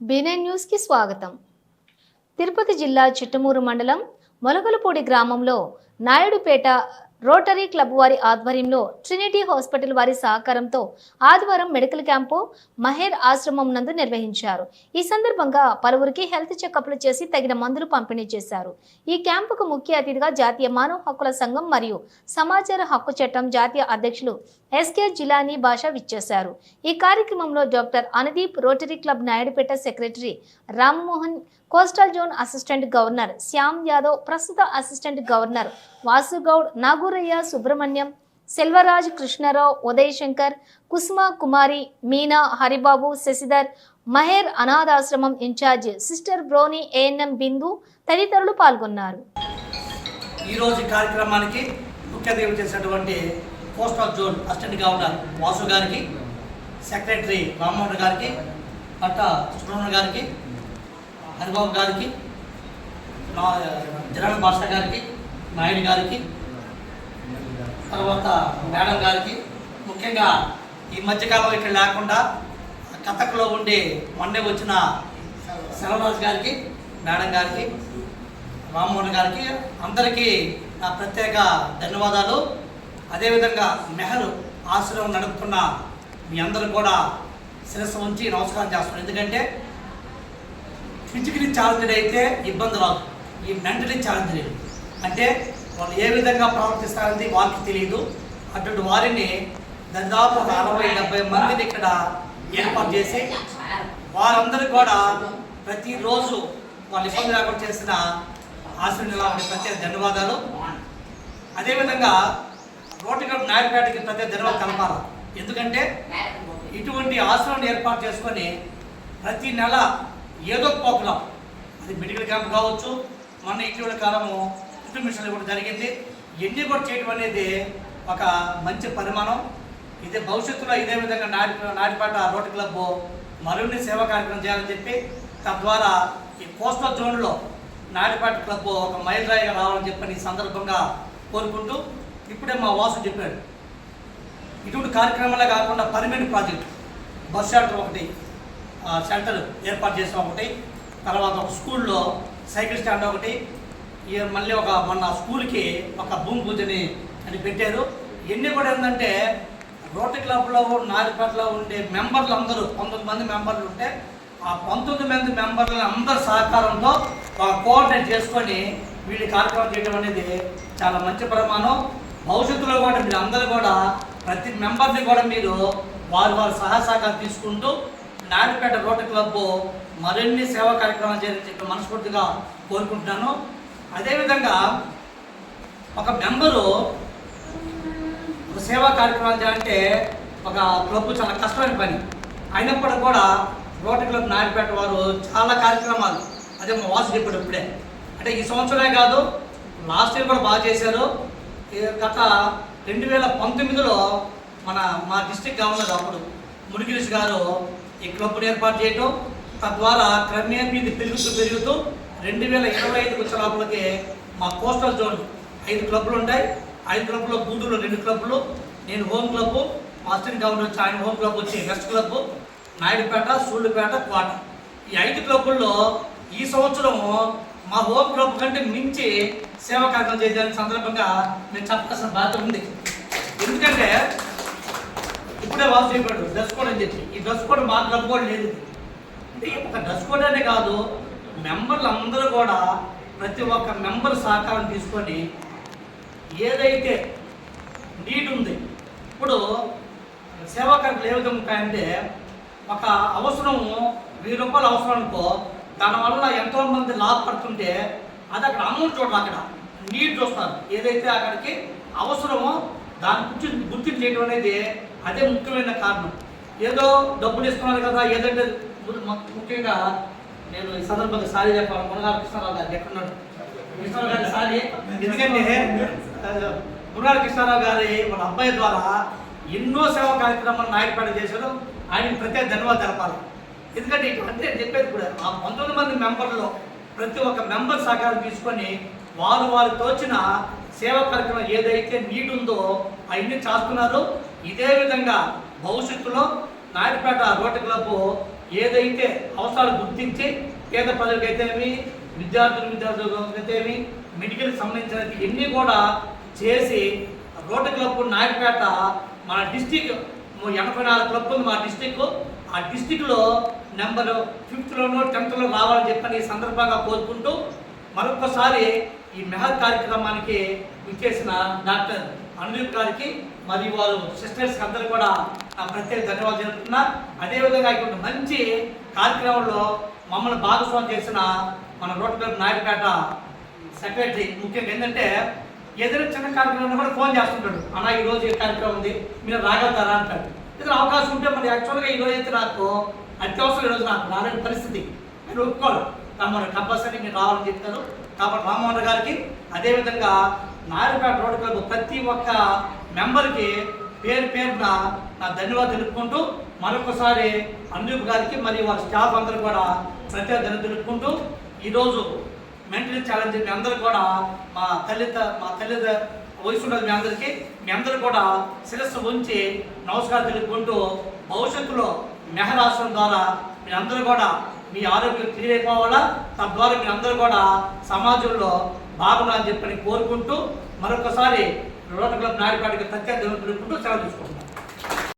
బీనే న్యూస్కి స్వాగతం. తిరుపతి జిల్లా చిట్టమూరు మండలం మొలకలపూడి గ్రామంలో నాయుడుపేట రోటరీ క్లబ్ వారి ఆధ్వర్యంలో ట్రినిటీ హాస్పిటల్ వారి సహకారంతో ఆదివారం మెడికల్ క్యాంపు మహేర్ ఆశ్రమం నందు నిర్వహించారు. ఈ సందర్భంగా పలువురికి హెల్త్ చెకప్లు చేసి తగిన మందులు పంపిణీ చేశారు. ఈ క్యాంపుకు ముఖ్య అతిథిగా జాతీయ మానవ హక్కుల సంఘం మరియు సమాచార హక్కు చట్టం జాతీయ అధ్యక్షులు ఎస్కే జిలానీ భాష విచ్చేశారు. ఈ కార్యక్రమంలో doctor Anadeep rotary club Naidupeta secretary Rammohan coastal zone assistant governor Shyam Yadav ప్రస్తుత అసిస్టెంట్ గవర్నర్ వాసుగౌడ్ నాగూరయ్య సుబ్రహ్మణ్యం సెల్వరాజ్ కృష్ణారావు ఉదయ్ శంకర్ కుసుమ కుమారి మీనా హరిబాబు శశిధర్ మహేర్ అనాథాశ్రమం incharge sister Broni ANM Bindu తదితరులు పాల్గొన్నారు. ఈరోజు కార్యక్రమానికి ముఖ్య అతిథి చేసినటువంటి post of zone assistant governor Vasu గారికి సెక్రటరీ రామ్మోహన్ గారికి పట్ట సుబ్రహ్మణ్య గారికి హరిబాబు గారికి జనరల్ జగన్ భాష గారికి నాయుడు గారికి తర్వాత మేడం గారికి ముఖ్యంగా ఈ మధ్యకాలం ఇక్కడ లేకుండా కథక్లో ఉండి మొన్నే వచ్చిన సెలవరాజు గారికి మేడం గారికి రామ్మోహన్ గారికి అందరికీ నా ప్రత్యేక ధన్యవాదాలు. అదేవిధంగా నెహ్రూ ఆశ్రమం నడుపుతున్న మీ అందరూ కూడా శిరస్సు ఉంచి నమస్కారం చేస్తున్నాను ఎందుకంటే ఫిజికలీ ఛాలెంజ్డ్ అయితే ఇబ్బంది రాదు. ఈ మెంటలీ ఛాలెంజ్డ్. అంటే వాళ్ళు ఏ విధంగా ప్రవర్తిస్తారని వాళ్ళకి తెలియదు అటువంటి వారిని దాదాపు ఒక అరవై డెబ్బై మందిని ఇక్కడ ఏర్పాటు చేసి వారందరూ కూడా ప్రతిరోజు వాళ్ళు ఇబ్బంది రాకుండా చేసిన ఆశ్రమం ప్రత్యేక ధన్యవాదాలు. అదేవిధంగా రోటిగడ్ నాయుడుపేటకి ప్రత్యేక ధన్యవాదాలు కలపాలి. ఎందుకంటే ఇటువంటి ఆశ్రమం ఏర్పాటు చేసుకొని ప్రతి నెల ఏదో ఒక ప్రోగ్రాం అది మెడికల్ క్యాంప్ కావచ్చు మొన్న ఇటీవల కాలము ఇంటర్మిషన్ కూడా జరిగింది. ఎన్ని కూడా చేయడం అనేది ఒక మంచి పరిమాణం. ఇదే భవిష్యత్తులో ఇదే విధంగా నాటి నాటిపాట రోడ్డు క్లబ్ మరిన్ని సేవా కార్యక్రమం చేయాలని చెప్పి తద్వారా ఈ కోస్టల్ జోన్లో నాటిపాట క్లబ్ ఒక మైలురాయిగా రావాలని చెప్పని సందర్భంగా కోరుకుంటూ ఇప్పుడే మా వాసు చెప్పాడు. ఇటువంటి కార్యక్రమాలే కాకుండా పర్మనెంట్ ప్రాజెక్ట్ బస్ షెల్టర్ ఒకటి షెల్టర్ ఏర్పాటు చేసిన ఒకటి తర్వాత ఒక స్కూల్లో సైకిల్ స్టాండ్ ఒకటి మళ్ళీ ఒక మొన్న స్కూల్కి ఒక భూమి పూజని అని పెట్టారు. ఇవన్నీ కూడా ఏంటంటే రోటరీ క్లబ్లో నారిపేటలో ఉండే మెంబర్లు అందరూ పంతొమ్మిది మంది మెంబర్లు ఉంటే ఆ పంతొమ్మిది మంది మెంబర్ల అందరి సహకారంతో ఒక కోఆర్డినేట్ చేసుకొని వీళ్ళు కార్యక్రమం చేయడం అనేది చాలా మంచి ప్రమాణం. భవిష్యత్తులో కూడా మీరు అందరూ కూడా ప్రతి మెంబర్ని కూడా మీరు వారు వారి సహాయ సహకారం తీసుకుంటూ నాయుడుపేట రోటరీ క్లబ్ మరిన్ని సేవా కార్యక్రమాలు చేయాలని చెప్పి మనస్ఫూర్తిగా కోరుకుంటున్నాను. అదేవిధంగా ఒక మెంబరు ఒక సేవా కార్యక్రమాలు చేయాలంటే ఒక క్లబ్ చాలా కష్టమైన పని. అయినప్పటికీ కూడా రోటరీ క్లబ్ నాయుడుపేట వారు చాలా కార్యక్రమాలు. అదే మా వాసు చెప్పాడు ఇప్పుడే. అంటే ఈ సంవత్సరమే కాదు లాస్ట్ ఇయర్ కూడా బాగా చేశారు. ఈ గత రెండు వేల పంతొమ్మిదిలో మన మా డిస్టిక్ గవర్నర్ అప్పుడు మునిగిరీష్ గారు ఈ క్లబ్ను ఏర్పాటు చేయటం తద్వారా క్రమేపీ పెరుగుతూ పెరుగుతూ రెండు వేల ఇరవై ఐదుకి వచ్చే లోపలికి మా కోస్టల్ జోన్ ఐదు క్లబ్లు ఉంటాయి. ఐదు క్లబ్లో గూడూరులో రెండు క్లబ్లు నేను హోమ్ క్లబ్ మాస్టర్ గవర్నర్ వచ్చి ఆయన హోమ్ క్లబ్ వచ్చి వెస్ట్ క్లబ్ నాయుడుపేట సూళ్ళుపేట కోట ఈ ఐదు క్లబ్బుల్లో ఈ సంవత్సరం మా హోమ్ క్లబ్ కంటే మించి సేవా కార్యక్రమం చేయడానికి సందర్భంగా నేను చెప్పాల్సిన బాధ్యత ఉంది. ఎందుకంటే ఇప్పుడే వాసు చేయబడు డ్రెస్ కోడ్ అని చెప్పి. ఈ డ్రెస్ కోడ్ మా క్లబ్ కూడా లేదు. అంటే ఒక డ్రెస్ కోడ్ అనే కాదు మెంబర్లు అందరూ కూడా ప్రతి ఒక్క మెంబర్ సహకారం తీసుకొని ఏదైతే నీడ్ ఉంది ఇప్పుడు సేవాకర్తలు ఏ విధంగా ఉంటాయంటే ఒక అవసరము వెయ్యి రూపాయలు అవసరం అనుకో దానివల్ల ఎంతో మంది లాభపడుతుంటే అది అక్కడ అమౌంట్ చూడాలి అక్కడ? నీడ్ చూస్తారు. ఏదైతే అక్కడికి అవసరమో దాని గురించి గుర్తింపు చేయడం అనేది అదే ముఖ్యమైన కారణం. ఏదో డబ్బులు ఇస్తున్నారు కదా ఏదంటే ముఖ్యంగా నేను ఈ సందర్భంగా సారీ చెప్పాలి మునగాల కృష్ణారావు గారు ఎక్కడున్నాడు? కృష్ణారావు గారి సారీ ఎందుకంటే ఆ, కృష్ణారావు గారి వాళ్ళ అబ్బాయి ద్వారా ఎన్నో సేవా కార్యక్రమాలు నాయకుపేట చేశారు. ఆయన ప్రత్యేక ధన్యవాదాలు తెలపాలి. ఎందుకంటే అంటే చెప్పేది కూడా ఆ పంతొమ్మిది మంది మెంబర్లో ప్రతి ఒక్క మెంబర్ సహకారం తీసుకొని వారు వారు తోచిన సేవా కార్యక్రమం ఏదైతే నీడ్ ఉందో అవన్నీ చేస్తున్నారు. ఇదే విధంగా భవిష్యత్తులో నాయుడుపేట రోటరీ క్లబ్ ఏదైతే అవసరాలు గుర్తించి పేద ప్రజలకైతేమి విద్యార్థులు విద్యార్థులకైతేమి మెడికల్ సంబంధించిన ఇవన్నీ కూడా చేసి రోడ్డు క్లబ్ నాయకపేట మన డిస్టిక్ ఎనభై నాలుగు క్లబ్ ఉంది మా డిస్టిక్ ఆ డిస్టిక్లో నెంబర్ ఫిఫ్త్లోనో టెన్త్లో రావాలని చెప్పని ఈ సందర్భంగా కోరుకుంటూ మరొకసారి ఈ మెహర్ కార్యక్రమానికి విచ్చేసిన డాక్టర్ అనుదీప్ గారికి మరియు వారు సిస్టర్స్ అందరూ కూడా నా ప్రత్యేక ధన్యవాదాలు చెప్తున్నా అదేవిధంగా ఇక్కడ మంచి కార్యక్రమంలో మమ్మల్ని భాగస్వామ్యం చేసిన మన రోడ్ క్లబ్ నాయకపేట సెక్రటరీ ముఖ్యంగా ఏంటంటే ఏదైనా చిన్న కార్యక్రమం కూడా ఫోన్ చేస్తుంటాడు. అన్న ఈ రోజు కార్యక్రమం ఉంది? మీరు రాగలుగుతారా? అంటాడు. ఏదైనా అవకాశం ఉంటే మరి యాక్చువల్గా ఈ రోజు అయితే నాకు అత్యవసరం ఈరోజు నాకు రాలేని పరిస్థితి. నేను ఒప్పుకోవాలి తమరు కంపల్సరీ మీరు రావాలని చెప్తారు కాబట్టి రామ్మోహన్ గారికి అదేవిధంగా నాయుడుపేట రోడ్ క్లబ్ ప్రతి ఒక్క మెంబర్కి పేరు పేరున నా ధన్యవాదాలు తెలుపుకుంటూ మరొకసారి అనుదీప్ గారికి మరియు వారి స్టాఫ్ అందరూ కూడా ప్రత్యేక ధన్యవాదాలు తెలుపుకుంటూ ఈరోజు మెంటల్ ఛాలెంజ్ మీ అందరూ కూడా మా తల్లి మా తల్లి వయసు ఉన్నది మీ అందరికీ మీ అందరూ కూడా శిరస్సు ఉంచి నమస్కారం తెలుపుకుంటూ భవిష్యత్తులో మెహరాశ్రం ద్వారా మీరందరూ కూడా మీ ఆరోగ్యం క్లియర్ అయిపోవాలా తద్వారా మీరందరూ కూడా సమాజంలో బాగుండాలని చెప్పని కోరుకుంటూ మరొకసారి రోడ్డు క్లబ్ నాయుడుపాటికి ప్రత్యేక తెలుపుకుంటూ సెలవు తీసుకుంటాం